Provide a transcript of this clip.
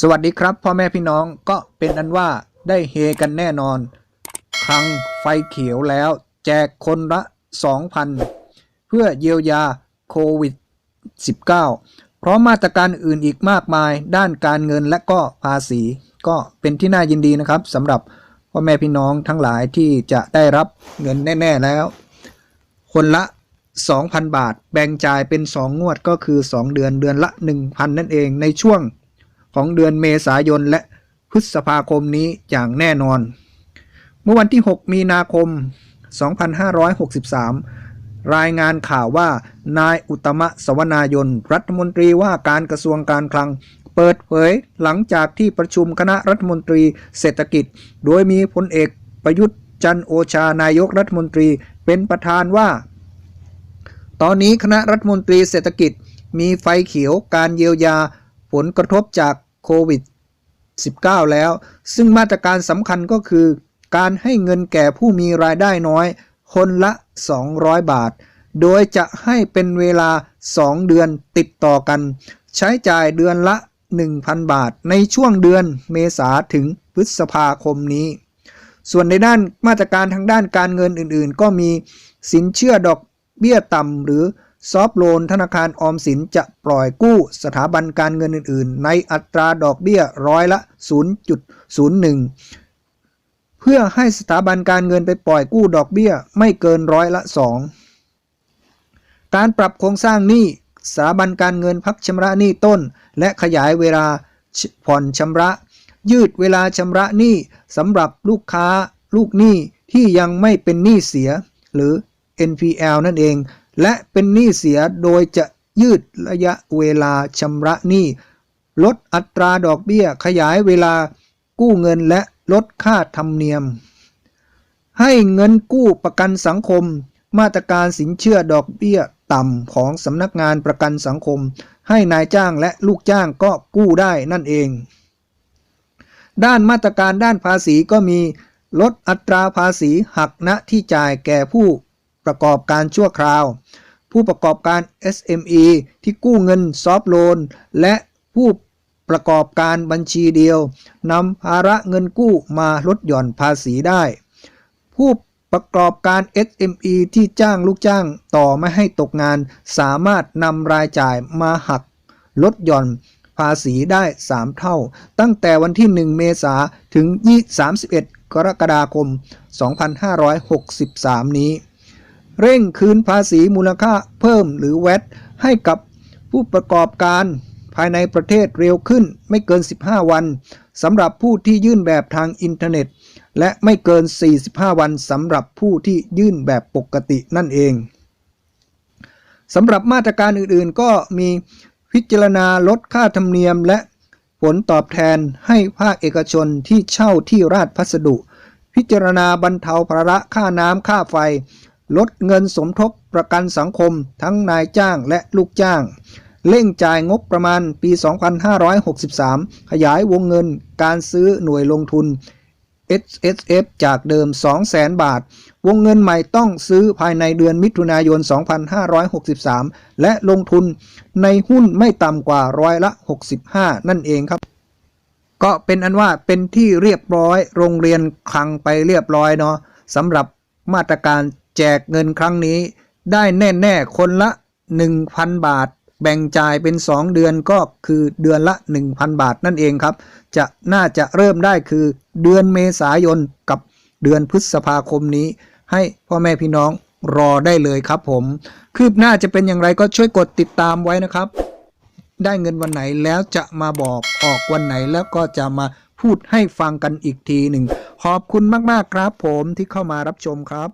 สวัสดีครับพ่อแม่พี่น้องก็เป็นอันว่าได้เฮกันแน่นอน ครั้งไฟเขียวแล้ว แจกคนละ 2,000 เพื่อเยียวยาโควิด -19 พร้อมมาตรการอื่นอีกมากมาย ด้านการเงินและก็ภาษี ก็เป็นที่น่ายินดีนะครับสำหรับพ่อแม่พี่น้องทั้งหลายที่จะได้รับเงินแน่ ๆแล้ว คนละ 2,000 บาท แบ่งจ่ายเป็น 2 งวดก็คือ 2 เดือนเดือนละ 1,000 นั่นเองในช่วง ของเดือนเมษายนและพฤษภาคมนี้อย่างแน่นอน เมื่อวันที่ 6 มีนาคม 2563 รายงานข่าวว่านายอุตมะสวนายน รัฐมนตรีว่าการกระทรวงการคลัง เปิดเผยหลังจากที่ประชุมคณะรัฐมนตรีเศรษฐกิจ โดยมีพลเอกประยุทธ์จันโอชานายกรัฐมนตรีเป็นประธานว่า ตอนนี้คณะรัฐมนตรีเศรษฐกิจมีไฟเขียวการเยียวยา ผลกระทบจากโควิด 19 แล้ว ซึ่งมาตรการสำคัญก็คือ การให้เงินแก่ผู้มีรายได้น้อย คนละ 200 บาท โดยจะให้เป็นเวลา 2 เดือนติดต่อกัน ใช้จ่ายเดือนละ 1,000 บาท ในช่วงเดือนเมษาถึงพฤษภาคมนี้ ส่วนในด้านมาตรการทางด้านการเงินอื่นๆ ก็มีสินเชื่อดอกเบี้ยต่ำหรือ ซอฟโลนธนาคารออมสินจะปล่อยกู้สถาบันการเงินอื่น ๆ ในอัตราดอกเบี้ยร้อยละ 0.01 เพื่อให้สถาบันการเงินไปปล่อยกู้ดอกเบี้ยไม่เกินร้อยละ 2 การปรับโครงสร้างหนี้สถาบันการเงินพักชำระหนี้ต้น และขยายเวลาผ่อนชำระ ยืดเวลาชำระหนี้สำหรับลูกค้าลูกหนี้ที่ยังไม่เป็นหนี้เสียหรือ NPL นั่นเอง และเป็นหนี้เสียโดยจะยืดระยะเวลาชำระหนี้ ลดอัตราดอกเบี้ยขยายเวลากู้เงินและลดค่าธรรมเนียม ให้เงินกู้ประกันสังคม มาตรการสินเชื่อดอกเบี้ยต่ำของสำนักงานประกันสังคม ให้นายจ้างและลูกจ้างก็กู้ได้นั่นเอง ด้านมาตรการด้านภาษีก็มีลดอัตราภาษีหักณที่จ่ายแก่ผู้ ประกอบการชั่วคราว ผู้ประกอบการ SME ที่กู้เงินซอฟโลน และผู้ประกอบการบัญชีเดียวนำภาระเงินกู้มาลดหย่อนภาษีได้ ผู้ประกอบการ SME ที่จ้างลูกจ้างต่อไม่ให้ตกงาน สามารถนำรายจ่ายมาหัก ลดหย่อนภาษีได้ 3 เท่า ตั้งแต่วันที่ 1 เมษาถึง 31 กรกฎาคม 2563 นี้ เร่งคืนภาษีมูลค่าเพิ่มหรือ VAT ให้กับผู้ประกอบการภายในประเทศเร็วขึ้นไม่เกิน 15 วันสำหรับผู้ที่ยื่นแบบทางอินเทอร์เน็ต และไม่เกิน 45 วันสำหรับผู้ที่ยื่นแบบปกตินั่นเองสำหรับมาตรการอื่นๆ ก็มีพิจารณาลดค่าธรรมเนียมและผลตอบแทนให้ภาคเอกชนที่เช่าที่ราชพัสดุ พิจารณาบรรเทาภาระค่าน้ำค่าไฟ ลดเงินสมทบประกันสังคม ทั้งนายจ้างและลูกจ้าง เร่งจ่ายงบประมาณปี 2563 ขยายวงเงินการซื้อหน่วยลงทุน S S F จากเดิม 200,000 บาท วงเงินใหม่ต้องซื้อภายในเดือนมิถุนายน 2563 และลงทุนในหุ้นไม่ต่ำกว่าร้อยละ 65 นั่นเองครับ ก็เป็นอันว่าเป็นที่เรียบร้อยโรงเรียนคลังไปเรียบร้อยเนาะสำหรับมาตรการ แจกเงินครั้งนี้ ได้แน่ๆคนละ 1,000 บาท แบ่งจ่ายเป็น 2 เดือนก็คือเดือนละ 1,000 บาทนั่นเองครับ จะน่าจะเริ่มได้คือเดือนเมษายนกับเดือนพฤษภาคมนี้ ให้พ่อแม่พี่น้องรอได้เลยครับผม คืบหน้าจะเป็นอย่างไรก็ช่วยกดติดตามไว้นะครับ ได้เงินวันไหนแล้วจะมาบอกออกวันไหนแล้วก็จะมาพูดให้ฟังกันอีกทีหนึ่ง ขอบคุณมาก ๆ ครับผมที่เข้ามารับชมครับ